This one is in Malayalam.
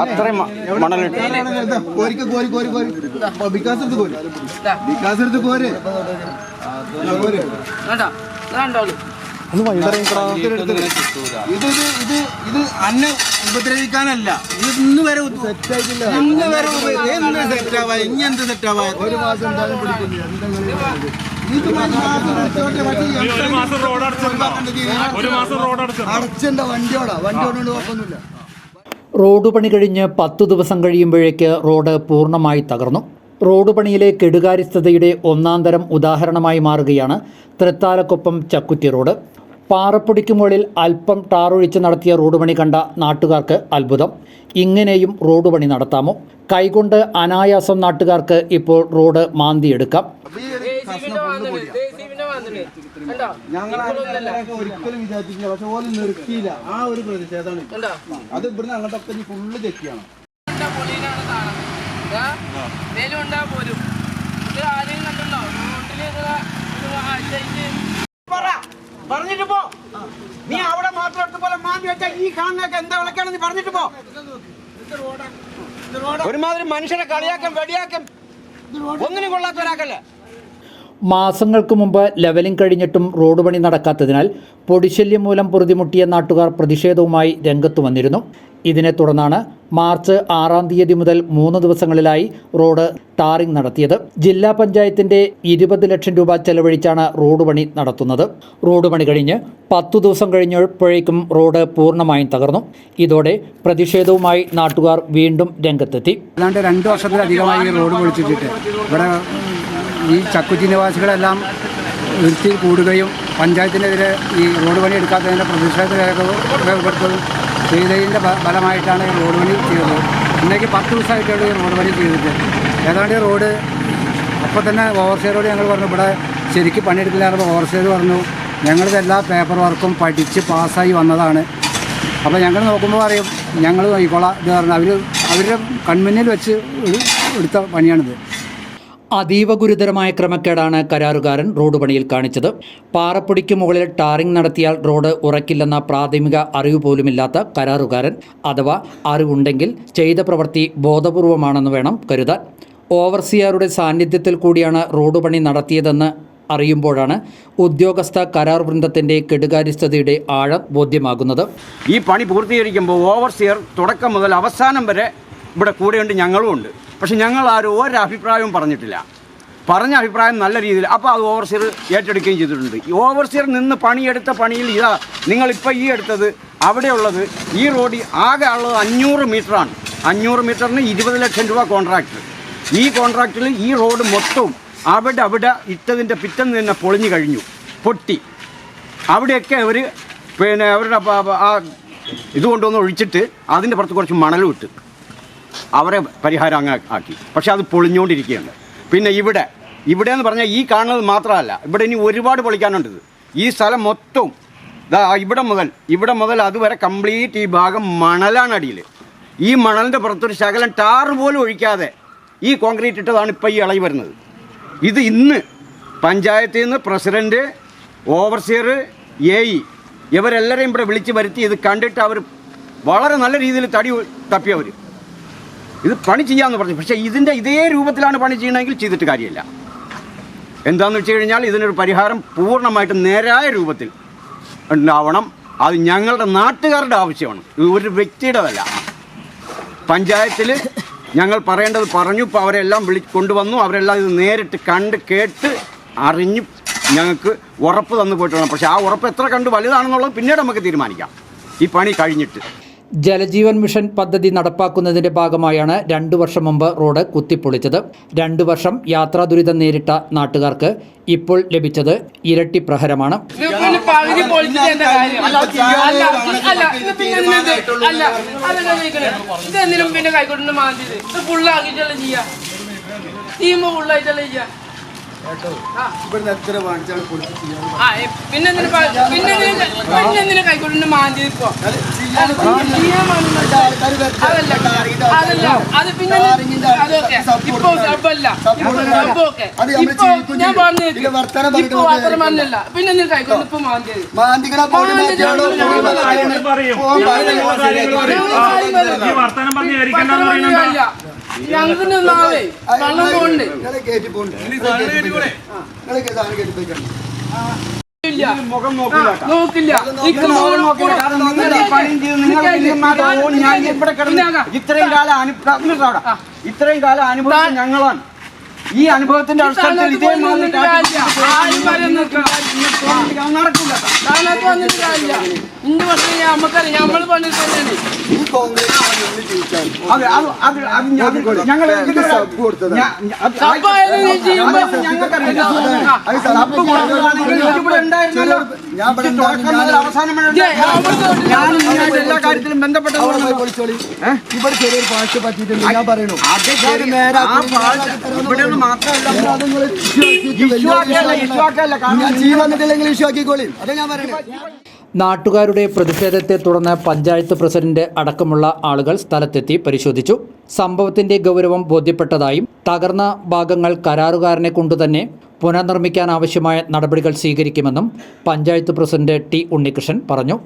അത്രയും മണലിട്ട്. കോരിക്ക കോരി കോരി കോരി. വികാസ് എടുത്ത് കോരി. വികാസ് എടുത്ത് കോര്. ആ, കോര്. കണ്ടോ ഇത് ഇത് ഇത് ഇത് ഇത് ഇത് അന്നെ ഉപദ്രവിക്കാനല്ല. ഇത് ഇന്ന് വരെ സെറ്റായിട്ടില്ല ഇന്ന് വരെ സെറ്റാവാ. ഇനി എന്ത് സെറ്റാവാ? ഒരു മാസം എന്തായാലും പിടിക്കില്ല ഒരു മാസം റോഡ് ഒരു മാസം റോഡ് അടച്ചിട്ടുണ്ടോ. വണ്ടിയോടാ. കുഴപ്പമൊന്നുമില്ല. റോഡ് പണി കഴിഞ്ഞ് പത്ത് ദിവസം കഴിയുമ്പോഴേക്ക് റോഡ് പൂർണമായി തകർന്നു. റോഡ് പണിയിലെ കെടുകാര്യസ്ഥതയുടെ ഒന്നാം തരം ഉദാഹരണമായി മാറുകയാണ് തൃത്താലക്കൊപ്പം ചക്കുറ്റി റോഡ്. പാറപ്പൊടിക്ക് മുകളിൽ അല്പം ടാറൊഴിച്ച് നടത്തിയ റോഡ് പണി കണ്ട നാട്ടുകാർക്ക് അത്ഭുതം. ഇങ്ങനെയും റോഡ് പണി നടത്താമോ? കൈകൊണ്ട് അനായാസം നാട്ടുകാർക്ക് ഇപ്പോൾ റോഡ് മാന്തിയെടുക്കാം. കണ്ടോ ഞങ്ങൾ ഒരിക്കലും വിചാരിച്ചില്ല പക്ഷെ ഓൽ നിർത്തിയില്ല. ആ ഒരു പ്രതിഷേധമാണ് കണ്ടോ? അത് ഇവിടുന്ന് അങ്ങോട്ടൊക്കെ ഫുള്ള് തെറ്റിയാണ്. കൊണ്ടാ ഇത് ആരെയും ഇത് ആഴ്ചയ്ക്ക് പറഞ്ഞിട്ട് പോ. നീ അവിടെ മാത്രം എടുത്ത് പോലെ മാന്തി വെച്ചാൽ ഈ കാണുന്നൊക്കെ എന്താ വിളക്കാണെന്ന് പറഞ്ഞിട്ട് പോ. ഒരുമാതിരി മനുഷ്യരെ കളിയാക്കാൻ വെടിയാക്കാൻ ഒന്നിനും കൊള്ളാത്ത ഒരാക്കല്ലേ മാസങ്ങൾക്ക് മുമ്പ് ലെവലിംഗ് കഴിഞ്ഞിട്ടും റോഡ് പണി നടക്കാത്തതിനാൽ പൊടിശല്യം മൂലം പൊറുതിമുട്ടിയ നാട്ടുകാർ പ്രതിഷേധവുമായി രംഗത്തു വന്നിരുന്നു. ഇതിനെ തുടർന്നാണ് മാർച്ച് ആറാം തീയതി മുതൽ മൂന്ന് ദിവസങ്ങളിലായി റോഡ് ടാറിംഗ് നടത്തിയത്. ജില്ലാ പഞ്ചായത്തിന്റെ ഇരുപത് ലക്ഷം രൂപ ചെലവഴിച്ചാണ് റോഡ് പണി നടത്തുന്നത്. റോഡ് പണി കഴിഞ്ഞ് പത്തു ദിവസം കഴിഞ്ഞപ്പോഴേക്കും റോഡ് പൂർണമായും തകർന്നു. ഇതോടെ പ്രതിഷേധവുമായി നാട്ടുകാർ വീണ്ടും രംഗത്തെത്തി. രണ്ട് വർഷത്തിലധികമായി റോഡ് പൊളിച്ചിട്ട് ഇവിടെ ഈ ചക്കുറ്റി നിവാസികളെല്ലാം നിർത്തി കൂടുകയും പഞ്ചായത്തിനെതിരെ ഈ റോഡ് പണി എടുക്കാത്തതിന്റെ പ്രതിഷേധ രേഖപ്പെടുത്തുകയും ചെയ്തതിന്റെ ഫലമായിട്ടാണ് ഈ റോഡ് പണി ചെയ്തത്. ഇന്നേക്ക് പത്ത് ദിവസമായിട്ടാണ് ഈ റോഡ് പണി ചെയ്തിട്ട്. ഏതാണ്ട് റോഡ് അപ്പോൾ തന്നെ ഓവർസിയറോട് ഞങ്ങൾ പറഞ്ഞു ഇവിടെ ശരിക്ക് പണിയെടുക്കില്ലായിരുന്നു ഓവർസിയർ പറഞ്ഞു ഞങ്ങളുടെ എല്ലാ പേപ്പർ വർക്കും പഠിച്ച് പാസ്സായി വന്നതാണ്. അപ്പോൾ ഞങ്ങൾ നോക്കുമ്പോൾ പറയും ഞങ്ങൾ നോക്കിക്കോളാം ഇത് പറഞ്ഞു. അവർ അവരുടെ കൺമുന്നിൽ വെച്ച് എടുത്ത പണിയാണിത്. അതീവ ഗുരുതരമായ ക്രമക്കേടാണ് കരാറുകാരൻ റോഡ് പണിയിൽ കാണിച്ചത്. പാറപ്പൊടിക്ക് മുകളിൽ ടാറിംഗ് നടത്തിയാൽ റോഡ് ഉറക്കില്ലെന്ന പ്രാഥമിക അറിവ് പോലുമില്ലാത്ത കരാറുകാരൻ അഥവാ അറിവുണ്ടെങ്കിൽ ചെയ്ത പ്രവൃത്തി ബോധപൂർവമാണെന്ന് വേണം കരുതാൻ. ഓവർസിയറുടെ സാന്നിധ്യത്തിൽ കൂടിയാണ് റോഡ് പണി നടത്തിയതെന്ന് അറിയുമ്പോഴാണ് ഉദ്യോഗസ്ഥ കരാർ വൃന്ദത്തിന്റെ കെടുകാര്യസ്ഥതയുടെ ആഴം ബോധ്യമാകുന്നത്. ഈ പണി പൂർത്തീകരിക്കുമ്പോൾ ഓവർസിയർ തുടക്കം മുതൽ അവസാനം വരെ ഇവിടെ കൂടെയുണ്ട് ഞങ്ങളും ഉണ്ട്. പക്ഷെ ഞങ്ങൾ ആരും ഒരഭിപ്രായവും പറഞ്ഞിട്ടില്ല. പറഞ്ഞ അഭിപ്രായം നല്ല രീതിയിൽ അപ്പോൾ അത് ഓവർസിയർ ഏറ്റെടുക്കുകയും ചെയ്തിട്ടുണ്ട്. ഈ ഓവർസിയർ നിന്ന് പണിയെടുത്ത പണിയിൽ ഇതാ നിങ്ങളിപ്പോൾ ഈ എടുത്തത് അവിടെയുള്ളത് ഈ റോഡ് ആകെ ഉള്ളത് അഞ്ഞൂറ് മീറ്ററാണ്. അഞ്ഞൂറ് മീറ്ററിന് ഇരുപത് ലക്ഷം രൂപ കോൺട്രാക്ട്. ഈ കോൺട്രാക്റ്റിൽ ഈ റോഡ് മൊത്തവും അവിടെ അവിടെ ഇട്ടതിന്റെ പിറ്റന്ന് തന്നെ പൊളിഞ്ഞു കഴിഞ്ഞു. പൊട്ടി. അവിടെയൊക്കെ അവർ പിന്നെ അവരുടെ ആ ഇത് കൊണ്ടുവന്ന് ഒഴിച്ചിട്ട് അതിന്റെ പുറത്ത് കുറച്ച് മണലും ഇട്ട് അവരെ പരിഹാരം അങ്ങ് ആക്കി. പക്ഷെ അത് പൊളിഞ്ഞുകൊണ്ടിരിക്കുകയാണ് പിന്നെ ഇവിടെ ഇവിടെ എന്ന് പറഞ്ഞാൽ ഈ കാണുന്നത് മാത്രമല്ല ഇവിടെ ഇനി ഒരുപാട് പൊളിക്കാനുണ്ട്. ഈ സ്ഥലം മൊത്തവും ഇവിടെ മുതൽ ഇവിടെ മുതൽ അതുവരെ കംപ്ലീറ്റ് ഈ ഭാഗം മണലാണ് അടിയിൽ. ഈ മണലിന്റെ പുറത്തൊരു ശകലം ടാറ് പോലും ഒഴിക്കാതെ ഈ കോൺക്രീറ്റ് ഇട്ടതാണ് ഇപ്പോൾ ഈ ഇളകി വരുന്നത്. ഇത് ഇന്ന് പഞ്ചായത്തിൽ നിന്ന് പ്രസിഡന്റ് ഓവർസിയർ എ ഇ ഇവരെല്ലാവരെയും ഇവിടെ വിളിച്ച് വരുത്തി ഇത് കണ്ടിട്ട് അവർ വളരെ നല്ല രീതിയിൽ തടി തപ്പിയവർ ഇത് പണി ചെയ്യാമെന്ന് പറഞ്ഞു. പക്ഷേ ഇതിന്റെ ഇതേ രൂപത്തിലാണ് പണി ചെയ്യണമെങ്കിൽ ചെയ്തിട്ട് കാര്യമില്ല. എന്താണെന്ന് വെച്ച് കഴിഞ്ഞാൽ ഇതിനൊരു പരിഹാരം പൂർണമായിട്ട് നേരായ രൂപത്തിൽ ഉണ്ടാവണം. അത് ഞങ്ങളുടെ നാട്ടുകാരുടെ ആവശ്യമാണ്. ഇത് ഒരു വ്യക്തിയുടെതല്ല. പഞ്ചായത്തിൽ ഞങ്ങൾ പറയേണ്ടത് പറഞ്ഞു. ഇപ്പോൾ അവരെല്ലാം വിളി കൊണ്ടുവന്നു. അവരെല്ലാം ഇത് നേരിട്ട് കണ്ട് കേട്ട് അറിഞ്ഞു ഞങ്ങൾക്ക് ഉറപ്പ് തന്നു പോയിട്ടുണ്ട്. പക്ഷേ ആ ഉറപ്പ് എത്ര കണ്ട് വലുതാണെന്നുള്ളത് പിന്നീട് നമുക്ക് തീരുമാനിക്കാം. ഈ പണി കഴിഞ്ഞിട്ട്. ജലജീവൻ മിഷൻ പദ്ധതി നടപ്പാക്കുന്നതിന്റെ ഭാഗമായാണ് രണ്ടു വർഷം മുമ്പ് റോഡ് കുത്തിപ്പൊളിച്ചത്. രണ്ടു വർഷം യാത്രാ ദുരിതം നേരിട്ട നാട്ടുകാർക്ക് ഇപ്പോൾ ലഭിച്ചത് ഇരട്ടി പ്രഹരമാണ്. പിന്നെ പിന്നെ പിന്നെ കൈക്കൊണ്ടിന് മാന്തി ഇപ്പോ അതല്ല അത് പിന്നെ ഇപ്പൊ സബ്ബല്ല ഇപ്പൊ ഞാൻ. പറഞ്ഞു ഇപ്പൊ വർത്തമാനം പറഞ്ഞല്ല പിന്നെ എന്തിനു കൈക്കൊണ്ട് ഇപ്പൊ മാന്തിയത് ഞങ്ങൾക്ക് നാളെ വെള്ളം പോണ്ട് നോക്കില്ല. ഇത്രയും കാലം അനുഭവം ഇത്രയും കാലം അനുഭവം ഞങ്ങളാണ്. ഈ അനുഭവത്തിന്റെ അടിസ്ഥാനത്തിൽ ഇതേ നടക്കില്ല നമുക്കറിയാം. ഞ- ഞങ്ങൾ ഇവിടെ എല്ലാ കാര്യത്തിലും ചെറിയൊരു പാഴ്ച പറ്റിയിട്ടുണ്ട്. ഞാൻ പറയണു. ഇവിടെ മാത്രമല്ല. ഇഷ്യൂ ആക്കിയല്ല ഇഷ്യൂ കാരണം ആക്കിക്കോളി. അതാ ഞാൻ പറയണേ. നാട്ടുകാരുടെ പ്രതിഷേധത്തെ തുടർന്ന് പഞ്ചായത്ത് പ്രസിഡന്റ് അടക്കമുള്ള ആളുകൾ സ്ഥലത്തെത്തി പരിശോധിച്ചു. സംഭവത്തിന്റെ ഗൗരവം ബോധ്യപ്പെട്ടതായും തകർന്ന ഭാഗങ്ങൾ കരാറുകാരനെ കൊണ്ടുതന്നെ പുനർനിർമ്മിക്കാനാവശ്യമായ നടപടികൾ സ്വീകരിക്കുമെന്നും പഞ്ചായത്ത് പ്രസിഡന്റ് ടി ഉണ്ണികൃഷ്ണൻ പറഞ്ഞു.